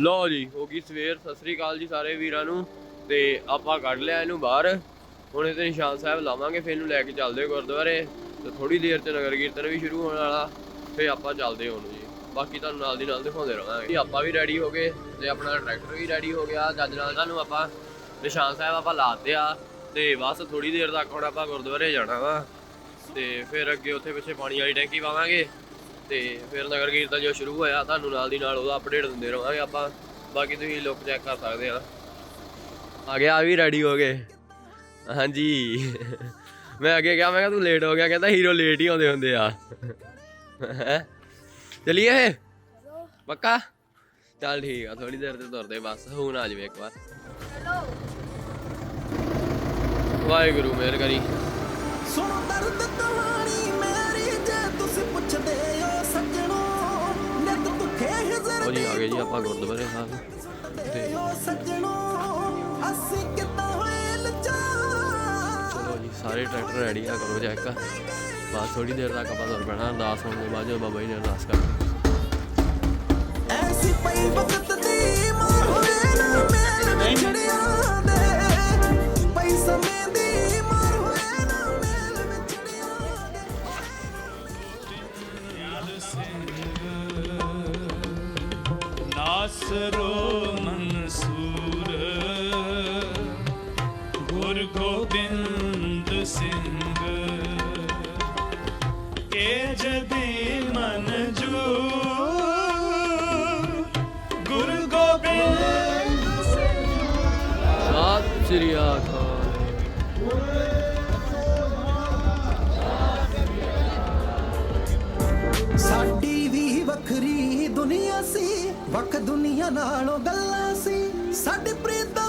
ਲਓ ਜੀ, ਹੋ ਗਈ ਸਵੇਰ, ਸਤਿ ਸ੍ਰੀ ਅਕਾਲ ਜੀ ਸਾਰੇ ਵੀਰਾਂ ਨੂੰ। ਤੇ ਆਪਾਂ ਕੱਢ ਲਿਆ ਇਹਨੂੰ ਬਾਹਰ। ਹੁਣ ਇਹ ਨਿਸ਼ਾਨ ਸਾਹਿਬ ਲਾਵਾਂਗੇ, ਫਿਰ ਇਹਨੂੰ ਲੈ ਕੇ ਚੱਲਦੇ ਗੁਰਦੁਆਰੇ। ਤੇ ਥੋੜੀ ਦੇਰ ਚ ਨਗਰ ਕੀਰਤਨ ਵੀ ਸ਼ੁਰੂ ਹੋਣ ਵਾਲਾ। ਫਿਰ ਆਪਾਂ ਚੱਲਦੇ ਹੁਣ ਜੀ। ਬਾਕੀ ਤੁਹਾਨੂੰ ਨਾਲ ਦੀ ਨਾਲ ਦਿਖਾਉਂਦੇ ਰਹਾਂਗੇ ਜੀ, ਆਪਾਂ ਵੀ ਰੈਡੀ ਹੋ ਗਏ, ਤੇ ਆਪਣਾ ਟਰੈਕਟਰ ਵੀ ਰੈਡੀ ਹੋ ਗਿਆ। ਜੱਜ ਨਾਲ ਤੁਹਾਨੂੰ ਆਪਾਂ ਨਿਸ਼ਾਨ ਸਾਹਿਬ ਆਪਾਂ ਲਾਤੇ ਆ। ਤੇ ਬਸ ਥੋੜੀ ਦੇਰ ਤੱਕ ਹੁਣ ਆਪਾਂ ਗੁਰਦੁਆਰੇ ਜਾਣਾ ਵਾ। ਤੇ ਫਿਰ ਅੱਗੇ ਉੱਥੇ ਪਿੱਛੇ ਪਾਣੀ ਵਾਲੀ ਟੈਂਕੀ ਪਾਵਾਂਗੇ। ਤੇ ਫਿਰ ਨਗਰ ਕੀਰਤਨ ਜੋ ਸ਼ੁਰੂ ਹੋਇਆ, ਤੁਹਾਨੂੰ ਨਾਲ ਦੀ ਨਾਲ ਉਹਦਾ ਅਪਡੇਟ ਦਿੰਦੇ ਰਹਾਂਗੇ ਆਪਾਂ। ਬਾਕੀ ਤੁਸੀਂ ਲੁੱਕ ਚੈੱਕ ਕਰ ਸਕਦੇ ਆ। ਆ ਗਿਆ, ਆ ਵੀ ਰੈਡੀ ਹੋ ਗਏ। ਹਾਂਜੀ। ਮੈਂ ਅੱਗੇ ਕਿਹਾ, ਮੈਂ ਕਿਹਾ ਤੂੰ ਲੇਟ ਹੋ ਗਿਆ, ਕਹਿੰਦਾ ਹੀਰੋ ਲੇਟ ਹੀ ਆਉਂਦੇ ਹੁੰਦੇ ਆ। ਹੈਂ? ਚਲੀਏ ਪੱਕਾ? ਚੱਲ ਠੀਕ ਆ ਥੋੜੀ ਦੇਰ ਤੇ ਤੁਰਦੇ ਬਸ। ਹੁਣ ਆ ਜਾਵੇ ਇੱਕ ਵਾਰ। ਵਾਹਿਗੁਰੂ, ਮਿਹਰ ਕਰੀ। ਸੁਣੋ ਦਰਦ ਕਹਾਣੀ ਉਹ ਜੀ ਆ ਗਏ ਜੀ ਆਪਾਂ ਗੁਰਦੁਆਰੇ ਸਾਹਿਬ। ਲਚਾਰ ਚਲੋ ਜੀ ਸਾਰੇ ਟਰੈਕਟਰ ਰੈਡੀ ਆ ਕਰੋ ਚੈੱਕ ਬਸ ਥੋੜੀ ਦੇਰ ਤੱਕ ਆਪਾਂ ਤੁਰ ਪੈਣਾ ਅਰਦਾਸ ਹੋਣ ਦੇ ਬਾਅਦ ਬਾਬਾ ਜੀ ਨੇ ਅਰਦਾਸ ਕਰਨੀ ਐਸੀ ਪਈ ਵਕਤ ਦੀ ਮਾਰ ਹੋਏ ਨਾ ਮੇਲ ਗੋਬਿੰਦ ਸਿੰਘ ਏ ਜਦੀ ਮਨ ਜੂ ਗੁਰ ਗੋਬਿੰਦ ਸਤਿ ਸ੍ਰੀ ਅਕਾਲ ਸਾਡੀ ਵੀ ਵੱਖਰੀ ਦੁਨੀਆ ਸੀ ਵੱਖ ਦੁਨੀਆ ਨਾਲੋਂ ਗੱਲਾਂ ਸੀ ਸਾਡੇ ਪ੍ਰੀਤ ਦਾ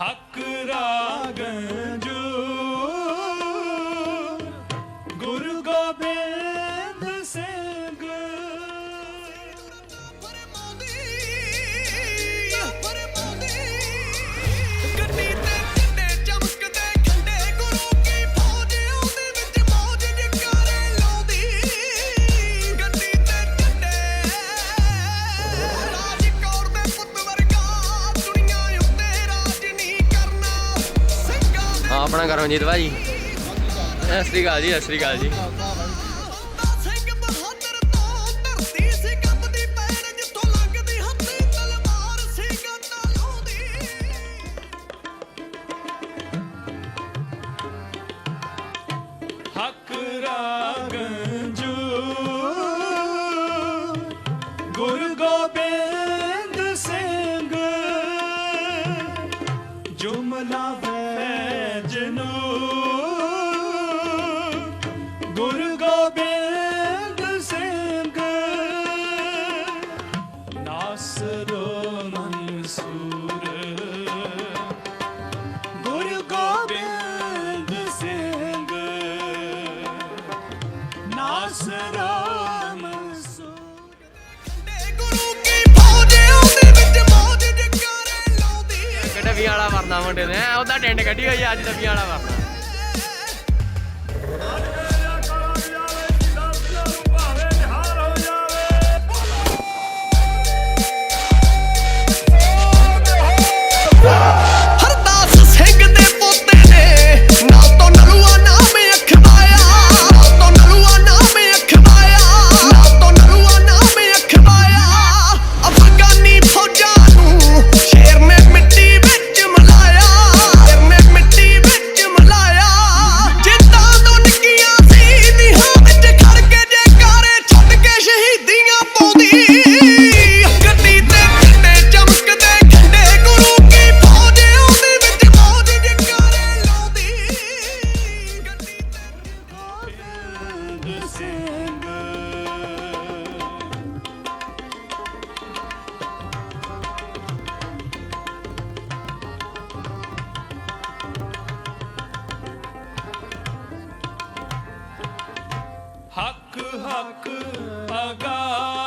ਹੱਕ ਆਪਣਾ ਕਰਮਜੀਤ ਭਾਜੀ। ਸਤਿ ਸ੍ਰੀ ਅਕਾਲ ਜੀ ਸਤਿ ਸ੍ਰੀ ਅਕਾਲ ਜੀ। ਸਿੰਘ ਬਹਾਦਰ ਡੱਬੀਆਂ ਵਾਲਾ ਮਰਨਾ ਮੁੰਡੇ ਨੇ। ਉਹਦਾ ਟੈਂਡ ਕੱਢੀ ਹੋਈ ਆ ਅੱਜ ਡੱਬੀਆਂ ਵਾਲਾ ਵਰਨਾ। ਹੱਕ ਹੱਕ ਅਗਾ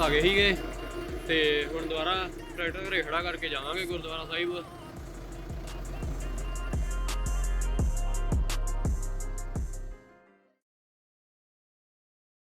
ਆ ਗਏ ਸੀਗੇ ਤੇ ਹੁਣ ਦੁਬਾਰਾ ਟਰੈਕਟਰ ਘਰੇ ਖੜਾ ਕਰਕੇ ਜਾਵਾਂਗੇ ਗੁਰਦੁਆਰਾ ਸਾਹਿਬ।